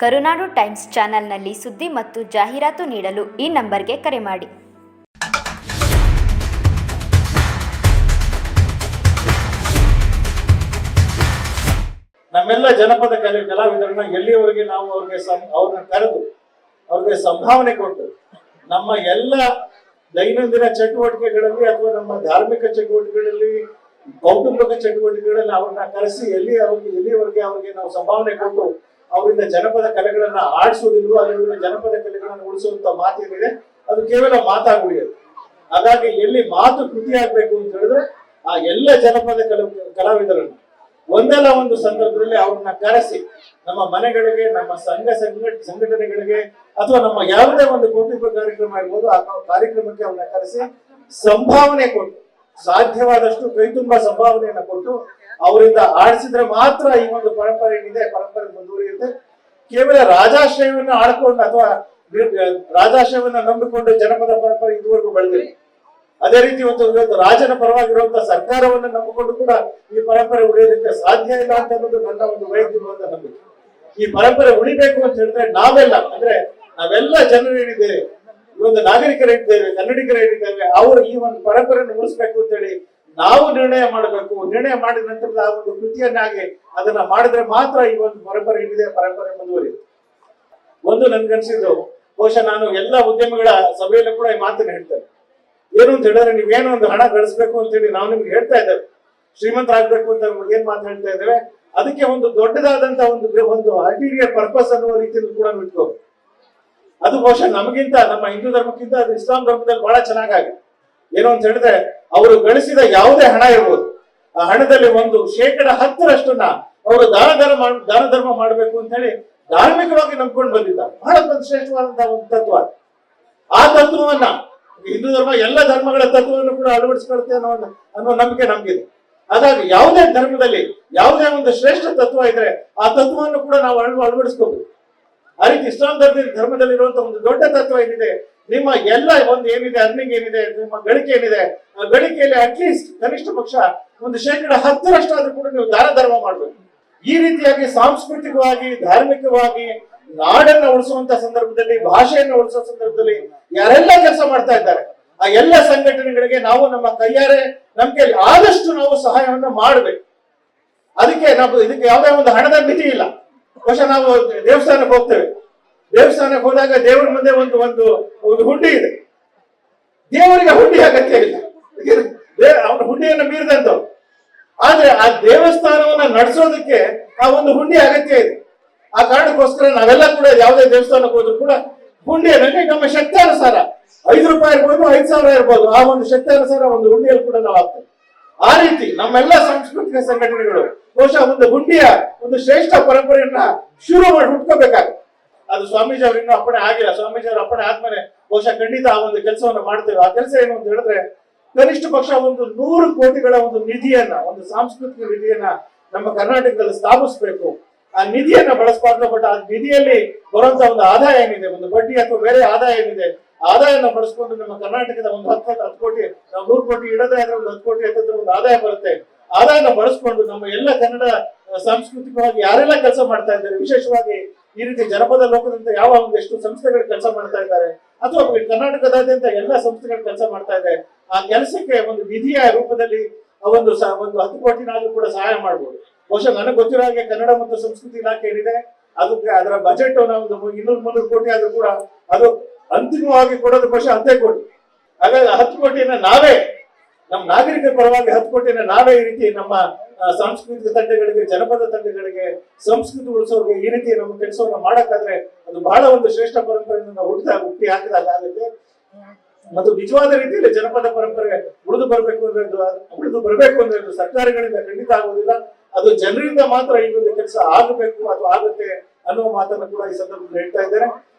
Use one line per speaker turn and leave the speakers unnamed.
ಕರುನಾಡು times ಚಾನೆಲ್ನಲ್ಲಿ ಸುದ್ದಿ ಮತ್ತು ಜಾಹೀರಾತು ನೀಡಲು ಈ ನಂಬರ್ಗೆ ಕರೆ ಮಾಡಿ.
ನಮ್ಮೆಲ್ಲ ಜನಪದ ಕಲೆ, ಕಲಾವಿದರನ್ನ ಎಲ್ಲಿಯವರೆಗೆ ನಾವು ಅವ್ರಿಗೆ ಅವ್ರನ್ನ ಕರೆದು ಅವ್ರಿಗೆ ಸಂಭಾವನೆ ಕೊಟ್ಟು ನಮ್ಮ ಎಲ್ಲ ದೈನಂದಿನ ಚಟುವಟಿಕೆಗಳಲ್ಲಿ ಅಥವಾ ನಮ್ಮ ಧಾರ್ಮಿಕ ಚಟುವಟಿಕೆಗಳಲ್ಲಿ, ಕೌಟುಂಬಿಕ ಚಟುವಟಿಕೆಗಳಲ್ಲಿ ಅವ್ರನ್ನ ಕರೆಸಿ ಎಲ್ಲಿ ಅವ್ರಿಗೆ, ಎಲ್ಲಿವರೆಗೆ ಅವ್ರಿಗೆ ನಾವು ಸಂಭಾವನೆ ಕೊಟ್ಟು ಅವರಿಂದ ಜನಪದ ಕಲೆಗಳನ್ನ ಆಡಿಸೋದಿಲ್ವೋ ಅದರಿಂದ ಜನಪದ ಕಲೆಗಳನ್ನ ಉಳಿಸುವಂತ ಮಾತೇನಿದೆ ಅದು ಕೇವಲ ಮಾತಾಗುಳಿಯೋದು ಹಾಗಾಗಿ ಎಲ್ಲಿ ಮಾತು ಕೃತಿ ಆಗ್ಬೇಕು ಅಂತ ಹೇಳಿದ್ರೆ, ಆ ಎಲ್ಲ ಜನಪದ ಕಲ, ಕಲಾವಿದರನ್ನು ಒಂದಲ್ಲ ಒಂದು ಸಂದರ್ಭದಲ್ಲಿ ಅವ್ರನ್ನ ಕರೆಸಿ, ನಮ್ಮ ಮನೆಗಳಿಗೆ, ನಮ್ಮ ಸಂಘ ಸಂಘಟ ಸಂಘಟನೆಗಳಿಗೆ, ಅಥವಾ ನಮ್ಮ ಯಾವುದೇ ಒಂದು ಕುಟುಂಬ ಕಾರ್ಯಕ್ರಮ ಇರ್ಬೋದು ಆ ಕಾರ್ಯಕ್ರಮಕ್ಕೆ ಅವ್ರನ್ನ ಕರೆಸಿ ಸಂಭಾವನೆ ಕೊಟ್ಟು, ಸಾಧ್ಯವಾದಷ್ಟು ಕೈ ತುಂಬಾ ಸಂಭಾವನೆಯನ್ನ ಕೊಟ್ಟು ಅವರಿಂದ ಆಡಿಸಿದ್ರೆ ಮಾತ್ರ ಈ ಒಂದು ಪರಂಪರೆ ಏನಿದೆ, ಪರಂಪರೆ ಮುಂದುವರಿಯುತ್ತೆ. ಕೇವಲ ರಾಜಾಶ್ರಯವನ್ನ ಆಡ್ಕೊಂಡು ಅಥವಾ ರಾಜಾಶ್ರಯವನ್ನ ನಂಬಿಕೊಂಡು ಜನಪದ ಪರಂಪರೆ ಇದುವರೆಗೂ ಬೆಳೆದಿದೆ ಅದೇ ರೀತಿ ಒಂದು ಇವತ್ತು ರಾಜನ ಪರವಾಗಿರುವಂತಹ ಸರ್ಕಾರವನ್ನು ನಂಬಿಕೊಂಡು ಕೂಡ ಈ ಪರಂಪರೆ ಉಳಿಯೋದಕ್ಕೆ ಸಾಧ್ಯ ಇಲ್ಲ ಅಂತ ಅನ್ನೋದು ನನ್ನ ಒಂದು ವೈಯಕ್ತಿಕವಾದ ನಂಬಿಕೆ. ಈ ಪರಂಪರೆ ಉಳಿಬೇಕು ಅಂತ ಹೇಳಿದ್ರೆ ನಾವೆಲ್ಲ, ಅಂದ್ರೆ ನಾವೆಲ್ಲ ಜನರು ಏನಿದ್ದೇವೆ ಈ ಒಂದು ನಾಗರಿಕರಿದ್ದೇವೆ ಕನ್ನಡಿಗರೇನಿದ್ದೇವೆ ಅವರು ಈ ಒಂದು ಪರಂಪರೆಯನ್ನು ಉಳಿಸ್ಬೇಕು ಅಂತ ಹೇಳಿ ನಾವು ನಿರ್ಣಯ ಮಾಡಬೇಕು. ನಿರ್ಣಯ ಮಾಡಿದ ನಂತರ ಆ ಒಂದು ಕೃತಿಯನ್ನಾಗಿ ಅದನ್ನ ಮಾಡಿದ್ರೆ ಮಾತ್ರ ಈ ಒಂದು ಪರಂಪರೆ ಏನಿದೆ ಪರಂಪರೆ ಮುಂದುವರಿಯುತ್ತೆ. ಒಂದು ನನ್ಗನ್ಸಿದ್ದು ಬಹುಶಃ ನಾನು ಎಲ್ಲ ಉದ್ಯಮಿಗಳ ಸಭೆಯಲ್ಲೂ ಕೂಡ ಈ ಮಾತನ್ನ ಹೇಳ್ತೇನೆ. ಏನು ಅಂತ ಹೇಳಿದ್ರೆ ನೀವೇನೋ ಒಂದು ಹಣ ಗಳಿಸ್ಬೇಕು ಅಂತ ಹೇಳಿ ನಾವು ನಿಮ್ಗೆ ಹೇಳ್ತಾ ಇದ್ದೇವೆ. ಶ್ರೀಮಂತ ಆಗ್ಬೇಕು ಅಂತ ನಮ್ಗೆ ಏನ್ ಮಾತು ಹೇಳ್ತಾ ಇದ್ದೇವೆ? ಅದಕ್ಕೆ ಒಂದು ದೊಡ್ಡದಾದಂತ ಒಂದು ಒಂದು ಅಲ್ಟೀರಿಯರ್ ಪರ್ಪಸ್ ಅನ್ನುವ ರೀತಿಯಲ್ಲಿ ಕೂಡ ಇಟ್ಕೋಬೇಕು. ಅದು ಬಹುಶಃ ನಮಗಿಂತ, ನಮ್ಮ ಹಿಂದೂ ಧರ್ಮಕ್ಕಿಂತ ಅದು ಇಸ್ಲಾಂ ಧರ್ಮದಲ್ಲಿ ಬಹಳ ಚೆನ್ನಾಗಿದೆ ಏನು ಅಂತ ಹೇಳಿದ್ರೆ, ಅವರು ಗಳಿಸಿದ ಯಾವುದೇ ಹಣ ಇರ್ಬೋದು. ಆ ಹಣದಲ್ಲಿ ಒಂದು ಶೇಕಡ ಹತ್ತರಷ್ಟನ್ನ ಅವರು ದಾನ ಧರ್ಮ ದಾನ ಧರ್ಮ ಮಾಡಬೇಕು ಅಂತ ಹೇಳಿ ಧಾರ್ಮಿಕವಾಗಿ ನಂಬ್ಕೊಂಡು ಬಂದಿದ್ದಾರೆ. ಬಹಳ ಶ್ರೇಷ್ಠವಾದಂತಹ ಒಂದು ತತ್ವ ಆ ತತ್ವವನ್ನ ಹಿಂದೂ ಧರ್ಮ, ಎಲ್ಲ ಧರ್ಮಗಳ ತತ್ವವನ್ನು ಕೂಡ ಅಳವಡಿಸ್ಕೊಳುತ್ತೆ ಅನ್ನೋ ಅನ್ನೋ ನಂಬಿಕೆ ನಮ್ಗಿದೆ. ಹಾಗಾಗಿ ಯಾವುದೇ ಧರ್ಮದಲ್ಲಿ ಯಾವುದೇ ಒಂದು ಶ್ರೇಷ್ಠ ತತ್ವ ಇದ್ರೆ ಆ ತತ್ವವನ್ನು ಕೂಡ ನಾವು ಅಳವ, ಅಳವಡಿಸ್ಕೋಬೇಕು. ಆ ರೀತಿ ಇಸ್ಲಾಂ ಧರ್ಮದಲ್ಲಿ, ಧರ್ಮದಲ್ಲಿರುವಂತಹ ಒಂದು ದೊಡ್ಡ ತತ್ವ ಏನಿದೆ ನಿಮ್ಮ ಎಲ್ಲ ಒಂದು ಏನಿದೆ ಅರ್ನಿಂಗ್ ಏನಿದೆ, ನಿಮ್ಮ ಗಳಿಕೆ ಏನಿದೆ, ಆ ಗಳಿಕೆಯಲ್ಲಿ ಅಟ್ಲೀಸ್ಟ್ ಕನಿಷ್ಠ ಪಕ್ಷ ಒಂದು ಶೇಕಡ ಹತ್ತರಷ್ಟಾದ್ರೂ ಕೂಡ ನೀವು ದಾನ ಧರ್ಮ ಮಾಡಬೇಕು. ಈ ರೀತಿಯಾಗಿ ಸಾಂಸ್ಕೃತಿಕವಾಗಿ, ಧಾರ್ಮಿಕವಾಗಿ, ನಾಡನ್ನ ಉಳಿಸುವಂತ ಸಂದರ್ಭದಲ್ಲಿ, ಭಾಷೆಯನ್ನು ಉಳಿಸುವ ಸಂದರ್ಭದಲ್ಲಿ ಯಾರೆಲ್ಲ ಕೆಲಸ ಮಾಡ್ತಾ ಇದ್ದಾರೆ, ಆ ಎಲ್ಲ ಸಂಘಟನೆಗಳಿಗೆ ನಾವು ನಮ್ಮ ಕೈಯಾರೆ ಕೈಯಲ್ಲಿ ಆದಷ್ಟು ನಾವು ಸಹಾಯವನ್ನು ಮಾಡಬೇಕು. ಅದಕ್ಕೆ ನಾವು ಇದಕ್ಕೆ ಯಾವುದೇ ಒಂದು ಹಣದ ಮಿತಿ ಇಲ್ಲ. ಬಹುಶಃ ನಾವು ದೇವಸ್ಥಾನಕ್ಕೆ ಹೋಗ್ತೇವೆ. ದೇವಸ್ಥಾನಕ್ಕೆ ಹೋದಾಗ ದೇವರ ಮುಂದೆ ಒಂದು ಒಂದು ಒಂದು ಹುಂಡಿ ಇದೆ. ದೇವರಿಗೆ ಹುಂಡಿ ಅಗತ್ಯ ಇಲ್ಲ. ಅವನ ಹುಂಡಿಯನ್ನು ಮೀರಿದಂತ ಆದ್ರೆ ಆ ದೇವಸ್ಥಾನವನ್ನ ನಡೆಸೋದಕ್ಕೆ ಆ ಒಂದು ಹುಂಡಿ ಅಗತ್ಯ ಇದೆ. ಆ ಕಾರಣಕ್ಕೋಸ್ಕರ ನಾವೆಲ್ಲ ಕೂಡ ಯಾವುದೇ ದೇವಸ್ಥಾನಕ್ಕೆ ಹೋದ್ರು ಕೂಡ ಹುಂಡಿಯಲ್ಲಿ ನಮ್ಮ ಶಕ್ತಾನುಸಾರ ಐದು ರೂಪಾಯಿ ಇರ್ಬೋದು, ಐದು ಸಾವಿರ ಇರ್ಬೋದು. ಆ ಒಂದು ಶಕ್ತಾನುಸಾರ ಒಂದು ಹುಂಡಿಯಲ್ಲಿ ಕೂಡ ನಾವು ಹಾಕ್ತೇವೆ ಆ ರೀತಿ ನಮ್ಮೆಲ್ಲ ಸಾಂಸ್ಕೃತಿಕ ಸಂಘಟನೆಗಳು ಬಹುಶಃ ಒಂದು ಹುಂಡಿಯ ಒಂದು ಶ್ರೇಷ್ಠ ಪರಂಪರೆಯನ್ನ ಶುರು ಮಾಡಿ ಹುಟ್ಕೋಬೇಕಾಗುತ್ತೆ. ಅದು ಸ್ವಾಮೀಜಿ ಅವ್ರು ಇನ್ನೂ ಅಪ್ಪಣೆ ಆಗಿಲ್ಲ. ಸ್ವಾಮೀಜಿ ಅವ್ರ ಅಪ್ಪಣೆ ಆದ್ಮೇಲೆ ಬಹುಶಃ ಖಂಡಿತ ಆ ಒಂದು ಕೆಲಸವನ್ನು ಮಾಡ್ತೇವೆ. ಆ ಕೆಲಸ ಏನು ಅಂತ ಹೇಳಿದ್ರೆ, ಕನಿಷ್ಠ ಪಕ್ಷ ಒಂದು ನೂರು ಕೋಟಿಗಳ ಒಂದು ನಿಧಿಯನ್ನ, ಒಂದು ಸಾಂಸ್ಕೃತಿಕ ನಿಧಿಯನ್ನ ನಮ್ಮ ಕರ್ನಾಟಕದಲ್ಲಿ ಸ್ಥಾಪಿಸಬೇಕು. ಆ ನಿಧಿಯನ್ನ ಬಳಸಬಾರ್ದು ಬಟ್ ಆ ನಿಧಿಯಲ್ಲಿ ಬರುವಂತ ಒಂದು ಆದಾಯ ಏನಿದೆ? ಒಂದು ಬಡ್ಡಿ ಅಥವಾ ಬೇರೆ ಆದಾಯ ಏನಿದೆ? ಆದಾಯನ ಬಳಸ್ಕೊಂಡು ನಮ್ಮ ಕರ್ನಾಟಕದ ಒಂದು ಹತ್ತು ಹತ್ತು ಕೋಟಿ, ನಾವು ನೂರು ಕೋಟಿ ಇಡದೇ ಆದ್ರೆ ಒಂದು ಹತ್ತು ಕೋಟಿ ಹತ್ತಿರ ಒಂದು ಆದಾಯ ಬರುತ್ತೆ. ಆದಾಯನ ಬಳಸ್ಕೊಂಡು ನಮ್ಮ ಎಲ್ಲ ಕನ್ನಡ ಸಾಂಸ್ಕೃತಿಕವಾಗಿ ಯಾರೆಲ್ಲ ಕೆಲಸ ಮಾಡ್ತಾ ಇದ್ದಾರೆ, ವಿಶೇಷವಾಗಿ ಈ ರೀತಿ ಜನಪದ ಲೋಕದಂತ ಯಾವ ಒಂದೆಷ್ಟು ಸಂಸ್ಥೆಗಳು ಕೆಲಸ ಮಾಡ್ತಾ ಇದ್ದಾರೆ, ಅಥವಾ ಕರ್ನಾಟಕದಾದ್ಯಂತ ಎಲ್ಲ ಸಂಸ್ಥೆಗಳು ಕೆಲಸ ಮಾಡ್ತಾ ಇದೆ, ಆ ಕೆಲಸಕ್ಕೆ ಒಂದು ನಿಧಿಯ ರೂಪದಲ್ಲಿ ಒಂದು ಒಂದು ಹತ್ತು ಕೋಟಿನಾದ್ರೂ ಕೂಡ ಸಹಾಯ ಮಾಡಬಹುದು ಬಹುಶಃ ನನಗೆ ಗೊತ್ತಿರೋ ಹಾಗೆ ಕನ್ನಡ ಮತ್ತು ಸಂಸ್ಕೃತಿ ಇಲಾಖೆ ಏನಿದೆ, ಅದಕ್ಕೆ ಅದರ ಬಜೆಟ್ ಒಂದು ಇನ್ನೂರು ಮುನ್ನೂರು ಕೋಟಿ ಆದ್ರೂ ಕೂಡ ಅದು ಅಂತಿಮವಾಗಿ ಕೊಡೋದು ಬಹುಶಃ ಹತ್ತೇ ಕೋಟಿ. ಹಾಗಾಗಿ ಹತ್ತು ಕೋಟಿಯನ್ನ ನಾವೇ ನಮ್ಮ ನಾಗರಿಕರ ಪರವಾಗಿ ಹತ್ತು ಕೋಟಿಯನ್ನ ನಾವೇ ಈ ರೀತಿ ನಮ್ಮ ಸಾಂಸ್ಕೃತಿಕ ತಂಡಗಳಿಗೆ, ಜನಪದ ತಂಡಗಳಿಗೆ, ಸಂಸ್ಕೃತಿ ಉಳಿಸೋರಿಗೆ ಈ ರೀತಿ ನಮ್ಮ ಕೆಲಸವನ್ನ ಮಾಡಕ್ಕಾದ್ರೆ ಅದು ಬಹಳ ಒಂದು ಶ್ರೇಷ್ಠ ಪರಂಪರೆಯನ್ನು ಹುಟ್ಟಿದ ಹುಟ್ಟಿ ಹಾಕಿದಾಗ ಆಗುತ್ತೆ. ಮತ್ತು ನಿಜವಾದ ರೀತಿಯಲ್ಲಿ ಜನಪದ ಪರಂಪರೆ ಉಳಿದು ಬರಬೇಕು ಅಂದ್ರೆ ಉಳಿದು ಬರಬೇಕು ಅಂದ್ರೆ ಅದು ಸರ್ಕಾರಗಳಿಂದ ಖಂಡಿತ ಆಗುವುದಿಲ್ಲ ಅದು ಜನರಿಂದ ಮಾತ್ರ ಈ ಒಂದು ಕೆಲಸ ಆಗಬೇಕು ಅಥವಾ ಆಗುತ್ತೆ ಅನ್ನುವ ಮಾತನ್ನು ಕೂಡ ಈ ಸಂದರ್ಭದಲ್ಲಿ ಹೇಳ್ತಾ ಇದ್ದೇನೆ.